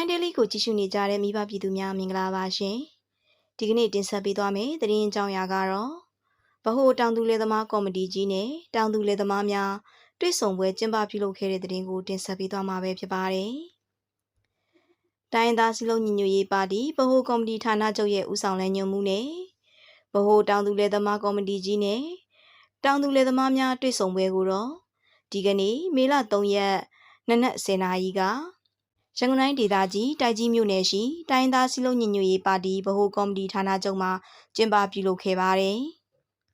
တိုင်းဒေးလီကိုကြည့်ရှုနေကြတဲ့မိဘပြည်သူများမင်္ဂလာပါရှင်ဒီကနေ့တင်ဆက်ပေးသွားမယ့်သတင်းအကြောင်းအရာကတော့ဗဟိုတောင်သူလယ်သမားကော်မတီကြီးနဲ့တောင်သူလယ်သမားများတွေ့ဆုံပွဲကျင်းပပြုလုပ်ခဲ့တဲ့သတင်းကိုတင်ဆက်ပေးသွားမှာပဲဖြစ်ပါတယ်တိုင်းသားစီလုံးညီညွတ်ရေးပါတီဗဟိုကော်မတီဌာနချုပ်ရဲ့ဦးဆောင်လမ်းညွှန်မှုနဲ့ဗဟိုတောင်သူလယ်သမားကော်မတီကြီးနဲ့တောင်သူလယ်သမားများတွေ့ဆုံပွဲကိုတော့ဒီကနေ့မေလ3ရက်နနက်10:00နာရီက ရန်ကုန်တိုင်းဒေသကြီးတိုက်ကြီးမြို့နယ်ရှိတိုင်းသားစည်းလုံးညီညွတ်ရေးပါတီဗဟိုကော်မတီဌာနချုပ်မှကျင်းပပြုလုပ်ခဲ့ပါတယ်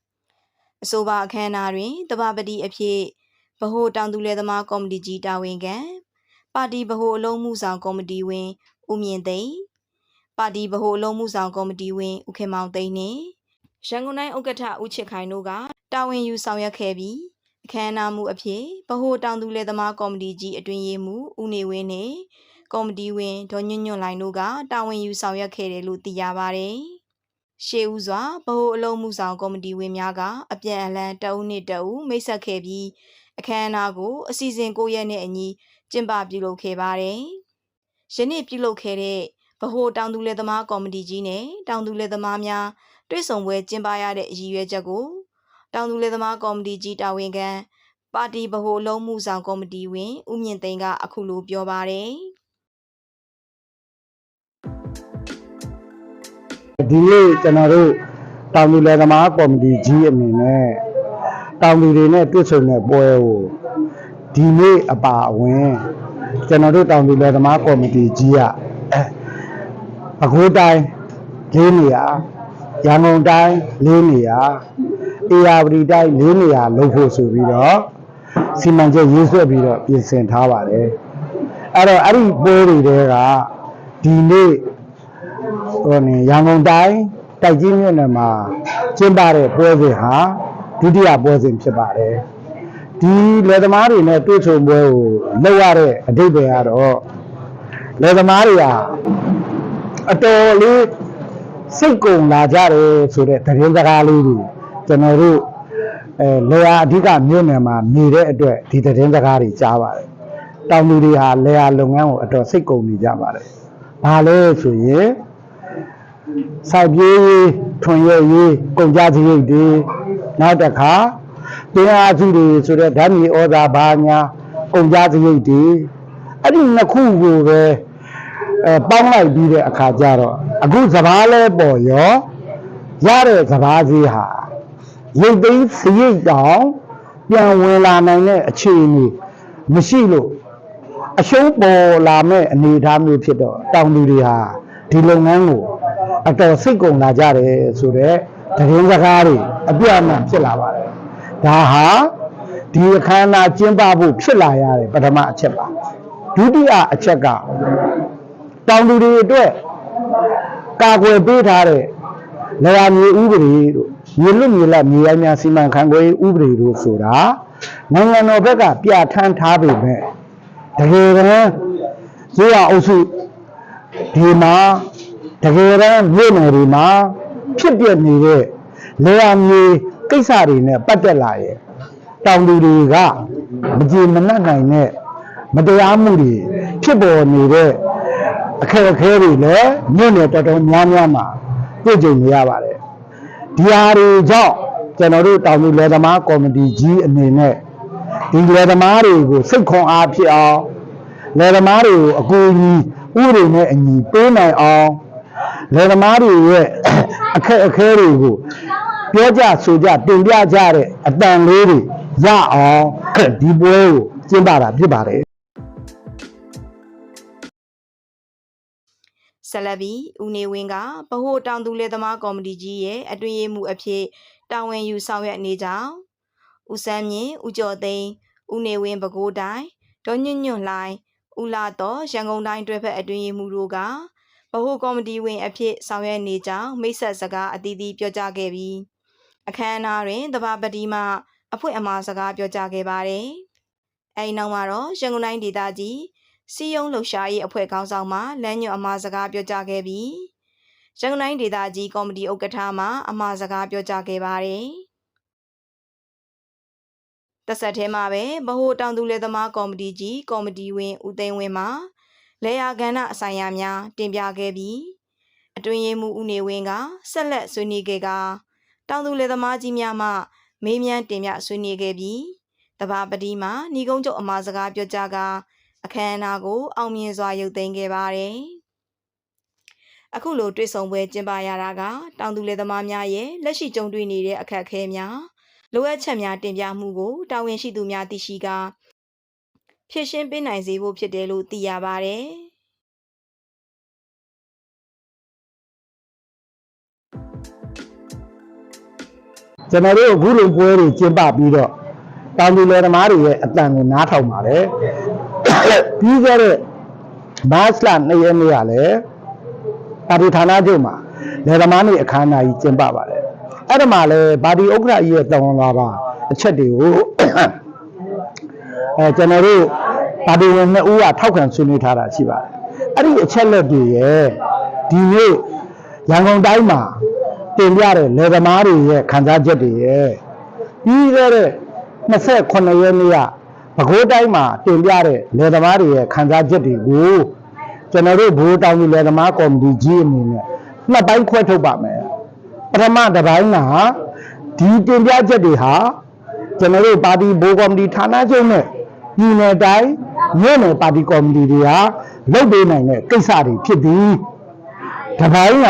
။အဆိုပါအခမ်းအနားတွင်တပပတိအဖြစ်ဗဟိုတောင်သူလယ်သမားကော်မတီကြီးတာဝန်ခံပါတီဗဟိုအလုံးမှုဆောင်ကော်မတီဝင်ဦးမြင့်သိန်းပါတီဗဟိုအလုံးမှုဆောင်ကော်မတီဝင်ဦးခင်မောင်သိန်းနှင့်ရန်ကုန်တိုင်းဥက္ကဋ္ဌဦးချစ်ခိုင်တို့ကတာဝန်ယူဆောင်ရွက်ခဲ့ပြီး အခမ်းအနားမှုအဖြစ်ဗဟိုတောင်သူလယ်သမားကော်မတီကြီးအတွင်ရေးမှူးဦးနေဝင်းနှင့်ကော်မတီဝင်ဒေါ်ညွန့်ညွန့်လိုင်တို့ကတာဝန်ယူဆောင်ရွက်ခဲ့တယ်လို့သိရပါတယ်။ရှေးဦးစွာဗဟိုအလုံးမှုဆောင်ကော်မတီဝင်များကအပြန်အလှန်တအုပ်နှင့်တအုပ်မိတ်ဆက်ခဲ့ပြီးအခမ်းအနားကိုအစီအစဉ်9ရက်နဲ့အညီကျင်းပပြုလုပ်ခဲ့ပါတယ်။ယနေ့ပြုလုပ်ခဲ့တဲ့ဗဟိုတောင်သူလယ်သမားကော်မတီကြီးနဲ့တောင်သူလယ်သမားများတွေ့ဆုံပွဲကျင်းပရတဲ့အရည်ရွယ်ချက်ကို တောင်သူလယ်သမားကော်မတီကြီးတာဝန်ခံပါတီဗဟိုလုံးမှုဆောင်ကော်မတီဝင်ဦးမြင့်သိန်းကအခုလိုပြောပါတယ်။ဒီနေ့ကျွန်တော်တို့တောင်သူလယ်သမားကော်မတီကြီးအနေနဲ့တောင်သူတွေနဲ့တွေ့ဆုံတဲ့ပွဲကိုဒီနေ့အပါအဝင်ကျွန်တော်တို့တောင်သူလယ်သမားကော်မတီကြီးကအဲပဲခူးတိုင်း၄နေရာရန်ကုန်တိုင်း၄နေရာ အေရဝတီတိုင်း၄နေရာလုပ်ဖို့ဆိုပြီးတော့စီမံချက်ရေးဆွဲပြီးတော့ပြင်ဆင်ထားပါတယ်အဲ့တော့အဲ့ဒီပွဲတွေတဲကဒီနေ့ဟိုနေရန်ကုန်တိုင်းတိုက်ကြီးမြို့နယ်မှာကျင်းပတဲ့ပွဲစဉ်ဟာဒုတိယပွဲစဉ်ဖြစ်ပါတယ်ဒီလယ်သမားတွေနဲ့တွေ့ဆုံပွဲကိုလုပ်ရတဲ့အဓိပ္ပာယ်ကတော့လယ်သမားတွေဟာအတော်လေးစိတ်ကုန်လာကြတယ်ဆိုတဲ့သတင်းစကားလေးတွေ ကျွန်တော်တို့အဲလေယာအဓိကမြို့နယ်မှာနေတဲ့အတွက်ဒီသတင်းစကားတွေကြားပါတယ်တောင်သူတွေဟာလေယာလုပ်ငန်းကိုအတော်စိတ်ကုန်နေကြပါတယ်ဘာလဲဆိုရင်စိုက်ပြေးရေးထွန်ရဲရေးကုန်ကြစရိတ်တွေနောက်တစ်ခါတင်အားစုတွေဆိုတဲ့ဓာတ်မြေဩဇာဘာညာကုန်ကြစရိတ်တွေအဲ့ဒီနှစ်ခုကိုပဲအဲပေါင်းလိုက်ပြီးတဲ့အခါကျတော့အခုစဘာလဲပေါ်ရောရတဲ့စဘာစည်းဟာ ရိတ်သိမ်းစရိတ်တောင်ပြန်ဝင်လာနိုင်တဲ့အခြေအနေမရှိလို့အရှုံးပေါ်လာမဲ့အနေအထားမျိုးဖြစ်တော့တောင်သူတွေဟာဒီလုပ်ငန်းကိုအတော်စိတ်ကုန်လာကြတယ်ဆိုတော့သတင်းစကားတွေအပြတ်အမှန်ဖြစ်လာပါတယ်ဒါဟာဒီအခမ်းအနားကျင်းပဖို့ဖြစ်လာရတဲ့ပထမအချက်ပါဒုတိယအချက်ကတောင်သူတွေအတွက်ကာကွယ်ပေးထားတဲ့နေရာမြေဥပဒေတို့ မြေလွတ်မြေလပ်မြေရိုင်းများစီမံခန့်ခွဲရေးဥပဒေတို့ဆိုတာနိုင်ငံတော်ဘက်ကပြဋ္ဌာန်းထားပေမဲ့တကယ်တမ်းဇေယျအုပ်စုဒီမှာတကယ်တမ်းမြို့နယ်တွေမှာဖြစ်ပျက်နေတဲ့လေယာမြေကိစ္စတွေနဲ့ပတ်သက်လာရဲ့တောင်သူတွေကမကြည်မနှက်နိုင်တဲ့မတရားမှုတွေဖြစ်ပေါ်နေတဲ့အခက်အခဲတွေလည်းမြို့နယ်တော်တော်များများမှာတွေ့ကြုံနေရပါတယ် ဒီဟာတွေကြောင့်ကျွန်တော်တို့တောင်သူလယ်သမားကော်မတီကြီးအနေနဲ့ဒီလယ်သမားတွေကိုစိတ်ခွန်အားဖြစ်အောင်လယ်သမားတွေကိုအကူအညီဥပဒေနဲ့အညီပေးနိုင်အောင်လယ်သမားတွေရဲ့အခက်အခဲတွေကိုပြောကြဆိုကြတင်ပြကြတဲ့အတန်လေးတွေရအောင်ဒီပွဲကိုကျင်းပတာဖြစ်ပါတယ် ဆက်လက်ပြီးဦးနေဝင်းကဗဟိုတောင်သူလယ်သမားကော်မတီကြီးရဲ့အတွင်းရေးမှူးအဖြစ်တာဝန်ယူဆောင်ရွက်နေကြောင်းဦးစန်းမြင့်ဦးကျော်သိန်းဦးနေဝင်းပဲခူးတိုင်းဒေါ်ညွန့်ညွန့်လှိုင်ဦးလာတော်ရန်ကုန်တိုင်းတွဲဖက်အတွင်းရေးမှူးတို့ကဗဟိုကော်မတီဝင်အဖြစ်ဆောင်ရွက်နေကြောင်းမိတ်ဆက်စကားအသီးသီးပြောကြားခဲ့ပြီးအခမ်းအနားတွင်တဘာပတိမှအဖွင့်အမှာစကားပြောကြားခဲ့ပါတယ်။အဲဒီနောက်မှာတော့ရန်ကုန်တိုင်းဒေသကြီး စီယုံလှုပ်ရှားရေးအဖွဲ့ခေါင်းဆောင်မှလမ်းညွှန်အမှာစကားပြောကြားခဲ့ပြီးရန်ကုန်တိုင်းဒေသကြီးကော်မတီဥက္ကဋ္ဌမှအမှာစကားပြောကြားခဲ့ပါတယ်။တဆက်ထဲမှာပဲဗဟိုတောင်သူလယ်သမားကော်မတီကြီးကော်မတီဝင်ဦးသိန်းဝင်းမှလေယာကဏ္ဍအဆိုင်ရာများတင်ပြခဲ့ပြီးအတွင်ရေးမှုဦးနေဝင်းကဆက်လက်ဆွေးနွေးခဲ့ကတောင်သူလယ်သမားကြီးများမှမေးမြန်းတင်ပြဆွေးနွေးခဲ့ပြီးတဘာပတိမှညီကုန်းချုပ်အမှာစကားပြောကြားက အခမ်းအနားကို အောင်မြင်စွာရုပ်သိမ်းခဲ့ပါတယ်။အခုလိုတွေ့ဆုံပွဲကျင်းပရတာကတောင်သူလယ်သမားများရဲ့လက်ရှိကြုံတွေ့နေတဲ့အခက်အခဲများလိုအပ်ချက်များတင်ပြမှုကိုတာဝန်ရှိသူများသိရှိကဖြည့်ရှင်းပေးနိုင်စေဖို့ဖြစ်တယ်လို့သိရပါတယ်။ကျွန်တော်တို့အခုလိုပွဲတွေကျင်းပပြီးတော့တောင်သူလယ်သမားတွေရဲ့အတန်ကိုနားထောင်ပါတယ် ပြီးခဲ့တဲ့မတ်လ2ရက်နေ့ကလည်းပါတီဌာနချုပ်မှာလယ်သမားတွေအခမ်းအနားကြီးကျင်းပပါတယ်အဲ့ဒါမှလည်းပါတီဥက္ကဋ္ဌကြီးရဲ့တောင်းလာပါအချက်တွေကိုအဲကျွန်တော်တို့ပါတီဝင်နှစ်ဦးကထောက်ခံဆွေးနွေးထားတာရှိပါတယ်အဲ့ဒီအချက်လက်တွေရဲ့ဒီနေ့ရန်ကုန်တိုင်းမှာတင်ပြတဲ့လယ်သမားတွေရဲ့ခံစားချက်တွေရဲ့ပြီးခဲ့တဲ့28ရက်နေ့က ပဲခူးတိုင်းမှာတင်ပြတဲ့လယ်သမားတွေရဲ့ခံစားချက်တွေကိုကျွန်တော်တို့ဘိုးတောင်သူလယ်သမားကော်မတီကြီးအနေနဲ့နှစ်ပိုင်းခွဲထုတ်ပါမယ်ပထမတစ်ပိုင်းကဒီတင်ပြချက်တွေဟာကျွန်တော်တို့ပါတီဘိုးကော်မတီဌာနချုပ်နဲ့ပြည်နယ်တိုင်းမြို့နယ်ပါတီကော်မတီတွေဟာလုပ်ပေးနိုင်တဲ့ကိစ္စတွေဖြစ်သည်။တစ်ပိုင်းက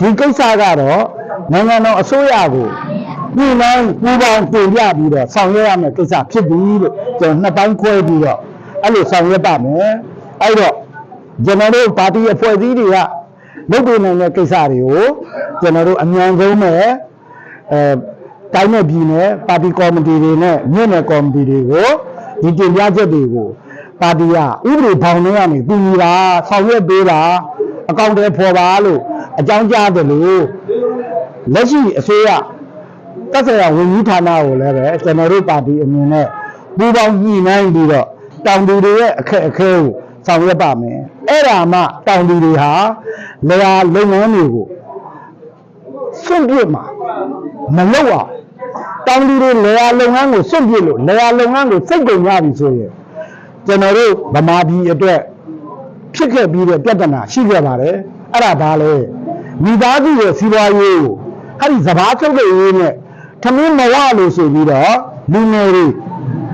ဒီကိစ္စကတော့နိုင်ငံတော်အစိုးရကို ပြည်နယ်ပူးပေါင်းတင်ပြပြီးတော့ဆောင်ရွက်ရမယ့်ကိစ္စဖြစ်သည်လို့ကျွန်တော်နှစ်ပိုင်းခွဲပြီးတော့အဲ့လိုဆောင်ရွက်ပါမယ်။အဲ့တော့ကျွန်တော်တို့ပါတီအဖွဲ့အစည်းတွေကလုပ်ပေးနိုင်တဲ့ကိစ္စတွေကိုကျွန်တော်တို့အမြန်ဆုံးနဲ့အဲတိုင်းနဲ့ပြည်နယ်ပါတီကော်မတီတွေနဲ့မြို့နယ်ကော်မတီတွေကိုဒီတင်ပြချက်တွေကိုပါတီကဥပဒေဘောင်ထဲကနေတူညီတာဆောင်ရွက်ပေးတာအကောင့်တွေဖော်ပါလို့အကြောင်းကြားတယ်လို့လက်ရှိအစိုးရ တက်ဆိုင်ရာဝန်ကြီးဌာနကိုလည်းပဲကျွန်တော်တို့ပါတီအမြင်နဲ့ပူးပေါင်းညှိနှိုင်းပြီးတော့တောင်သူတွေရဲ့အခက်အခဲကိုဆောင်ရွက်ပါမယ်အဲ့ဒါမှတောင်သူတွေဟာလေယာလုပ်ငန်းတွေကိုစွန့်ပြစ်မှာမလုပ်အောင်တောင်သူတွေလေယာလုပ်ငန်းကိုစွန့်ပြစ်လို့လေယာလုပ်ငန်းကိုစိတ်ကုန်ကြပြီဆိုရင်ကျွန်တော်တို့ဗမာပြည်အတွက်ဖြစ်ခဲ့ပြီးတဲ့ပြဿနာရှိခဲ့ပါတယ်အဲ့ဒါဘာလဲမိသားစုရဲ့စီးပွားရေးကို အဲ့ဒီစဘာချုပ်တဲ့ရေးနဲ့ထမင်းမဝလို့ဆိုပြီးတော့လူငယ်တွေ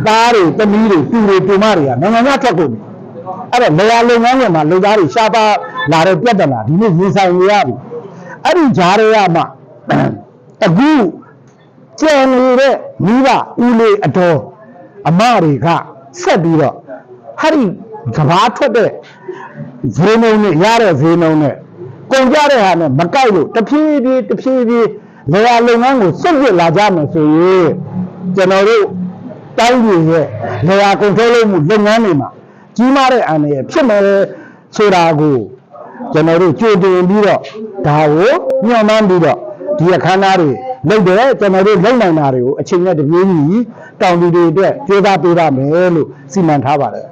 သားတွေတမီးတွေသူတွေတူမတွေကနိုင်ငံခြားထွက်ကုန်ပြီအဲ့တော့လေယာလုပ်ငန်းတွေမှာလူသားတွေရှားပါလာတဲ့ပြဿနာဒီနေ့ရင်ဆိုင်နေရပြီအဲ့ဒီဂျားတွေကမှအခုကျန်နေတဲ့မိဘဦးလေးအတော်အမတွေကဆက်ပြီးတော့ဟာဒီကဘာထွက်တဲ့ဈေးနှုန်းနဲ့ရတဲ့ဈေးနှုန်းနဲ့ ကုန်ကြတဲ့ဟာနဲ့မကိုက်လို့တဖြည်းဖြည်းတဖြည်းဖြည်းလေယာလုပ်ငန်းကိုစွန့်ပစ်လာကြမယ်ဆိုရင်ကျွန်တော်တို့တိုင်းပြည်ရဲ့လေယာကုန်ထုတ်လုပ်မှုလုပ်ငန်းတွေမှာကြီးမားတဲ့အန္တရာယ်ဖြစ်မယ်ဆိုတာကိုကျွန်တော်တို့ကြိုတင်ပြီးတော့ဒါကိုညှော်မှန်းပြီးတော့ဒီအခမ်းအနားတွေလုပ်တယ်ကျွန်တော်တို့လုပ်နိုင်တာတွေကိုအချိန်နဲ့တပြေးညီတောင်သူတွေအတွက်ကြိုးစားပေးပါမယ်လို့စီမံထားပါတယ်